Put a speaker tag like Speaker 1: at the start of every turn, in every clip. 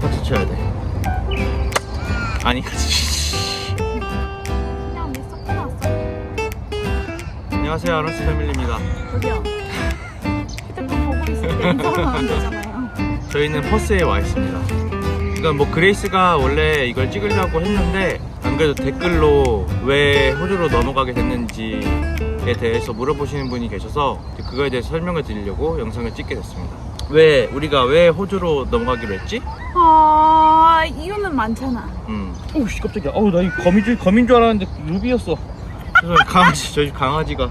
Speaker 1: 같이 쳐야 돼. 아니 같이.
Speaker 2: 그냥 왜 섞어놨어?
Speaker 1: 안녕하세요 아로스 패밀리입니다.
Speaker 2: 저기요. 휴대폰 보고 있을 때 인사하면 안 되잖아요.
Speaker 1: 저희는 퍼스에 와 있습니다. 이건 뭐 그레이스가 원래 이걸 찍으려고 했는데 안 그래도 댓글로 왜 호주로 넘어가게 됐는지에 대해서 물어보시는 분이 계셔서 그거에 대해서 설명을 드리려고 영상을 찍게 됐습니다. 왜 우리가 왜 호주로 넘어가기로 했지?
Speaker 2: 아 이유는 많잖아.
Speaker 1: 음. 오씨 깜짝이야. 어우 나이 거미 줄 거민 줄 알았는데 루비였어. 죄송해요 강아지 저희 강아지가.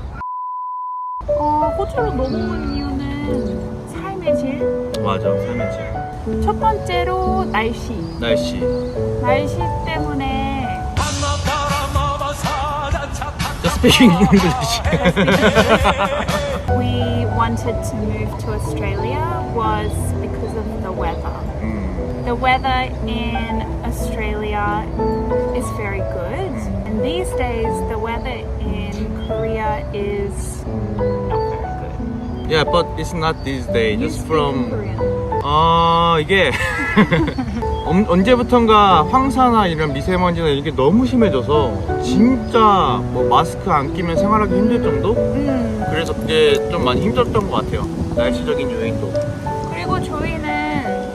Speaker 2: 어 호주로 넘어온 이유는 삶의 질.
Speaker 1: 맞아 삶의 질.
Speaker 2: 첫 번째로 날씨.
Speaker 1: 날씨.
Speaker 2: 날씨 때문에
Speaker 1: speaking English.
Speaker 2: we wanted to move to Australia was because of the weather.
Speaker 1: 음.
Speaker 2: The weather in Australia is very good, and these days the weather in Korea is not very good.
Speaker 1: Yeah, but it's not this day.
Speaker 2: You
Speaker 1: Just
Speaker 2: speak
Speaker 1: from
Speaker 2: Korean.
Speaker 1: 아 이게 언- 언제부턴가 황사나 이런 미세먼지나 이게 너무 심해져서 진짜 뭐 마스크 안 끼면 생활하기 힘들 정도?
Speaker 2: 음,
Speaker 1: 그래서 그게 좀 많이 힘들었던 것 같아요. 날씨적인 요인도.
Speaker 2: 그리고 저희는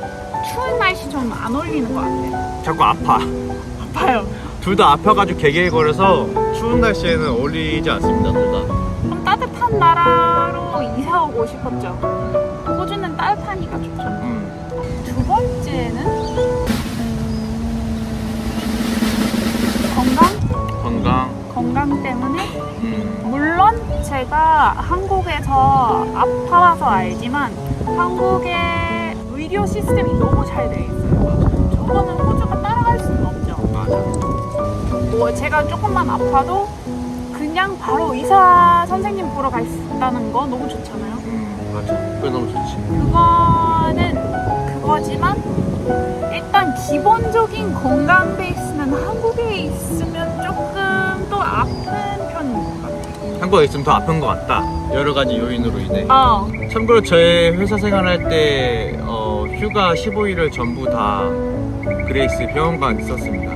Speaker 2: 추운 날씨 좀 안 어울리는 것 같아요.
Speaker 1: 자꾸 아파.
Speaker 2: 아파요.
Speaker 1: 둘 다 아파가지고 개개거려서 추운 날씨에는 어울리지 않습니다. 둘 다.
Speaker 2: 좀 따뜻한 나라로 이사 오고 싶었죠. 호주는 따뜻하니까 좋죠. 건강. 때문에
Speaker 1: 음.
Speaker 2: 물론 제가 한국에서 아파서 알지만 한국의 의료 시스템이 너무 잘돼 있어요. 저거는 호주가 따라갈 수는 없죠. 뭐 제가 조금만 아파도 그냥 바로 의사 선생님 보러 갈 수 있다는 거 너무 좋잖아요.
Speaker 1: 음 맞아. 그게 너무 좋지.
Speaker 2: 그거는 그거지만 일단 기본적인 건강 베이스는 한국에 있으면
Speaker 1: 한국에 있으면 더 아픈 것 같다. 여러 가지 요인으로 인해.
Speaker 2: 어,
Speaker 1: 참고로 저의 회사 생활할 때 어, 휴가 15일을 전부 다 그레이스 병원관 있었습니다.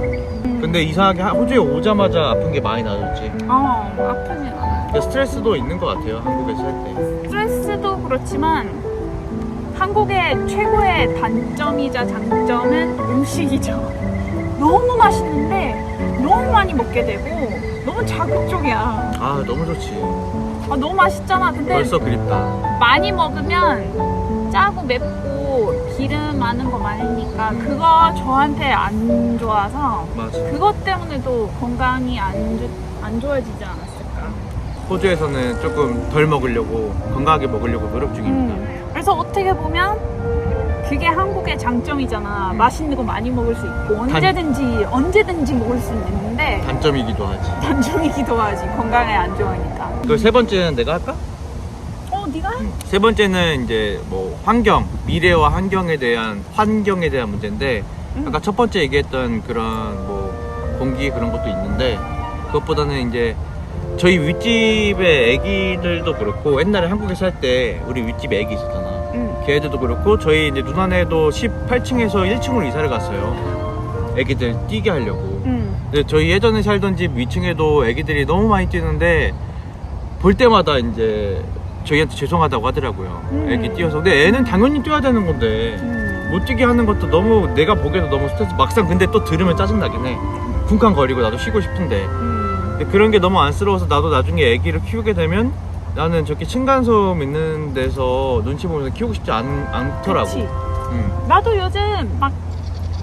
Speaker 1: 근데 이상하게 하- 호주에 오자마자 아픈 게 많이 나졌지.
Speaker 2: 어, 아프진 않아요.
Speaker 1: 근데 스트레스도 있는 것 같아요. 한국에서 살 때.
Speaker 2: 스트레스도 그렇지만 한국의 최고의 단점이자 장점은 음식이죠. 너무 맛있는데 너무 많이 먹게 되고 너무 자극적이야.
Speaker 1: 아 너무 좋지.
Speaker 2: 아, 너무 맛있잖아. 근데
Speaker 1: 벌써 그립다.
Speaker 2: 많이 먹으면 짜고 맵고 기름 많은 거 많으니까 그거 저한테 안 좋아서
Speaker 1: 맞아.
Speaker 2: 그것 때문에도 건강이 안, 좋, 안 좋아지지 않았을까.
Speaker 1: 호주에서는 조금 덜 먹으려고 건강하게 먹으려고 노력 중입니다.
Speaker 2: 음. 그래서 어떻게 보면 그게 한국의 장점이잖아.
Speaker 1: 음.
Speaker 2: 맛있는 거 많이 먹을 수 있고 언제든지 언제든지 먹을 수 있는데
Speaker 1: 단점이기도 하지.
Speaker 2: 단점이기도 하지. 건강에 안 좋으니까.
Speaker 1: 그 세 번째는 내가 할까?
Speaker 2: 어, 네가? 해?
Speaker 1: 세 번째는 이제 뭐 환경, 미래와 환경에 대한 환경에 대한 문제인데
Speaker 2: 음.
Speaker 1: 아까 첫 번째 얘기했던 그런 뭐 공기 그런 것도 있는데 그것보다는 이제 저희 윗집의 애기들도 그렇고 옛날에 한국에 살 때 우리 윗집에 애기 있었잖아.
Speaker 2: 응.
Speaker 1: 걔네들도 그렇고 저희 이제 누나네도 18층에서 1층으로 이사를 갔어요. 애기들 뛰게 하려고.
Speaker 2: 응.
Speaker 1: 근데 저희 예전에 살던 집 위층에도 애기들이 너무 많이 뛰는데 볼 때마다 이제 저희한테 죄송하다고 하더라고요.
Speaker 2: 음.
Speaker 1: 애기 뛰어서. 근데 애는 당연히 뛰어야 되는 건데
Speaker 2: 응.
Speaker 1: 못 뛰게 하는 것도 너무 내가 보기에도 너무 스트레스. 막상 근데 또 들으면 짜증나긴 해. 쿵쾅거리고 나도 쉬고 싶은데.
Speaker 2: 응.
Speaker 1: 근데 그런 게 너무 안쓰러워서 나도 나중에 애기를 키우게 되면 나는 저렇게 층간소음 있는 데서 눈치 보면서 키우고 싶지 않, 않더라고.
Speaker 2: 그치.
Speaker 1: 음.
Speaker 2: 나도 요즘 막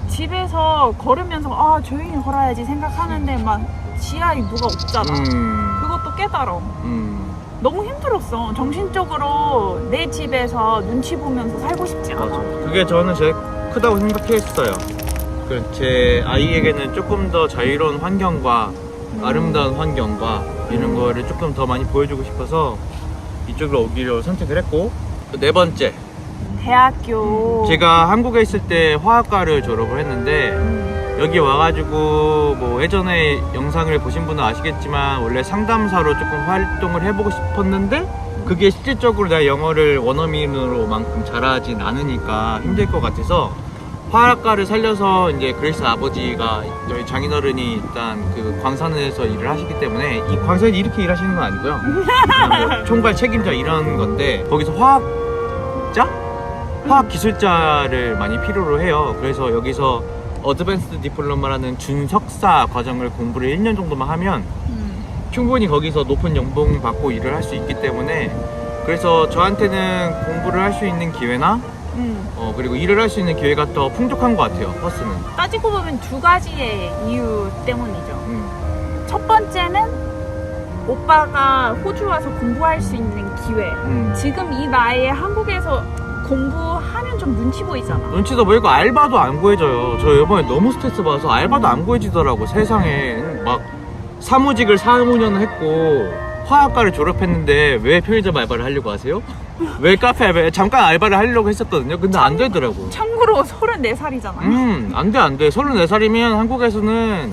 Speaker 2: 집에서 걸으면서 아 조용히 걸어야지 생각하는데 막 지하에 누가 없잖아.
Speaker 1: 음.
Speaker 2: 그것도 깨달아.
Speaker 1: 음.
Speaker 2: 너무 힘들었어. 정신적으로 내 집에서 눈치 보면서 살고 싶지 않아.
Speaker 1: 맞아. 그게 저는 제일 크다고 생각했어요. 그 제 아이에게는 조금 더 자유로운 환경과
Speaker 2: 음.
Speaker 1: 아름다운 환경과 이런 거를 조금 더 많이 보여주고 싶어서 이쪽으로 오기로 선택을 했고 그네 번째
Speaker 2: 대학교.
Speaker 1: 제가 한국에 있을 때 화학과를 졸업을 했는데
Speaker 2: 음.
Speaker 1: 여기 와가지고 뭐 예전에 영상을 보신 분은 아시겠지만 원래 상담사로 조금 활동을 해보고 싶었는데 그게 실질적으로 내가 영어를 원어민으로만큼 잘하진 않으니까 힘들 것 같아서 화학과를 살려서 이제 그레이스 아버지가 저희 장인어른이 일단 그 광산에서 일을 하시기 때문에 이 광산에서 이렇게 일하시는 건 아니고요. 그냥 뭐 총괄 책임자 이런 건데 거기서 화학자? 화학 기술자를 많이 필요로 해요. 그래서 여기서 어드밴스드 디플로마라는 준석사 과정을 공부를 1년 정도만 하면
Speaker 2: 음.
Speaker 1: 충분히 거기서 높은 연봉 받고 일을 할 수 있기 때문에 그래서 저한테는 공부를 할 수 있는 기회나
Speaker 2: 음.
Speaker 1: 어, 그리고 일을 할 수 있는 기회가 더 풍족한 것 같아요. 버스는.
Speaker 2: 따지고 보면 두 가지의 이유 때문이죠.
Speaker 1: 음,
Speaker 2: 첫 번째는 오빠가 호주 와서 공부할 수 있는 기회.
Speaker 1: 음.
Speaker 2: 지금 이 나이에 한국에서 공부하면 좀 눈치 보이잖아.
Speaker 1: 눈치도 보이고 알바도 안 구해져요. 저 이번에 너무 스트레스 받아서 알바도 안 구해지더라고. 세상에 막 사무직을 4, 5년 했고 화학과를 졸업했는데 왜 편의점 알바를 하려고 하세요? 왜 카페? 잠깐 알바를 하려고 했었거든요. 근데 안 되더라고.
Speaker 2: 참고로 34살이잖아.
Speaker 1: 음, 안 돼, 안 돼. 34살이면 한국에서는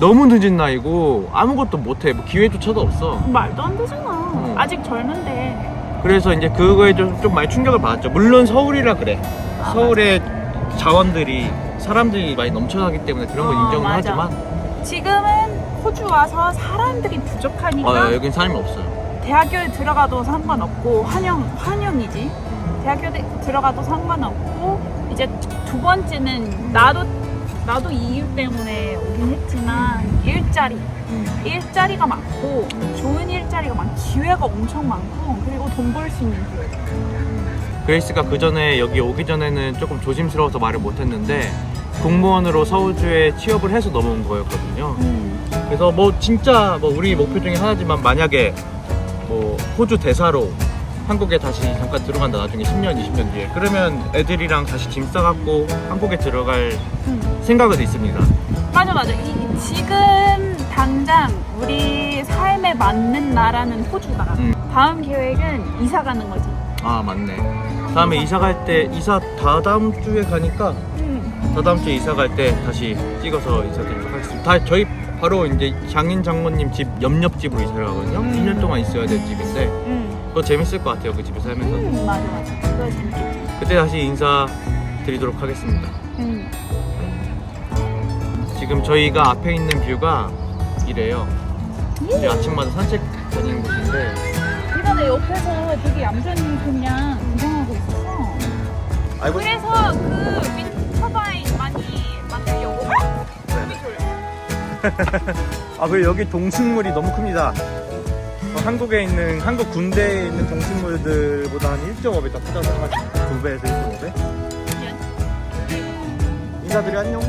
Speaker 1: 너무 늦은 나이고 아무것도 못 해. 뭐 기회조차도 없어.
Speaker 2: 말도 안 되잖아. 아직 젊은데.
Speaker 1: 그래서 이제 그거에 좀, 좀 많이 충격을 받았죠. 물론 서울이라 그래.
Speaker 2: 아,
Speaker 1: 서울의 자원들이 사람들이 많이 넘쳐나기 때문에 그런 건
Speaker 2: 어,
Speaker 1: 인정은
Speaker 2: 맞아.
Speaker 1: 하지만
Speaker 2: 지금은 호주 와서 사람들이 부족하니까
Speaker 1: 어, 여긴 사람이 없어요.
Speaker 2: 대학교에 들어가도 상관없고 환영 환영이지. 대학교에 들어가도 상관없고 이제 두 번째는 나도 나도 이 이유 때문에 오긴 했지만 일자리
Speaker 1: 음.
Speaker 2: 일자리가 많고 좋은 일자리가 많고 기회가 엄청 많고 그리고 돈 벌 수 있는 기회.
Speaker 1: 그레이스가 그 전에 여기 오기 전에는 조금 조심스러워서 말을 못했는데 공무원으로 서울주에 취업을 해서 넘어온 거였거든요.
Speaker 2: 음.
Speaker 1: 그래서 뭐 진짜 뭐 우리 목표 중에 하나지만 만약에 뭐 호주 대사로 한국에 다시 잠깐 들어간다 나중에 10년 20년 뒤에 그러면 애들이랑 다시 짐 싸갖고 한국에 들어갈
Speaker 2: 음.
Speaker 1: 생각은 있습니다.
Speaker 2: 맞아 맞아. 이, 지금 당장 우리 삶에 맞는 나라는 호주다.
Speaker 1: 음.
Speaker 2: 다음 계획은 이사 가는 거지.
Speaker 1: 아 맞네. 다음에 이사 갈 때 이사 다다음 주에 가니까
Speaker 2: 음.
Speaker 1: 다다음 주에 이사 갈 때 다시 찍어서 인사드리도록 하겠습니다. 다 저희 바로 이제 장인 장모님 집 옆옆 집으로 이사를 가거든요.
Speaker 2: 음.
Speaker 1: 2년 동안 있어야 될 집인데
Speaker 2: 음.
Speaker 1: 그거 재밌을 것 같아요. 그 집에 살면서
Speaker 2: 음. 맞아 맞아. 그거 재밌겠지.
Speaker 1: 그때 다시 인사 드리도록 하겠습니다.
Speaker 2: 음.
Speaker 1: 지금 저희가 앞에 있는 뷰가 이래요. 이제 아침마다 산책 다니는 곳인데
Speaker 2: 이번에 옆에서 되게 얌전히 그냥 구경하고 있었어.
Speaker 1: 알고
Speaker 2: 그래서 그 윈터
Speaker 1: 아 그리고 여기 동식물이 너무 큽니다. 어, 한국에 있는 한국 군대에 있는 동식물들보다 한 1.5배 더 크다고 생각합니다. 2배에서 1.5배. 인사드려 안녕.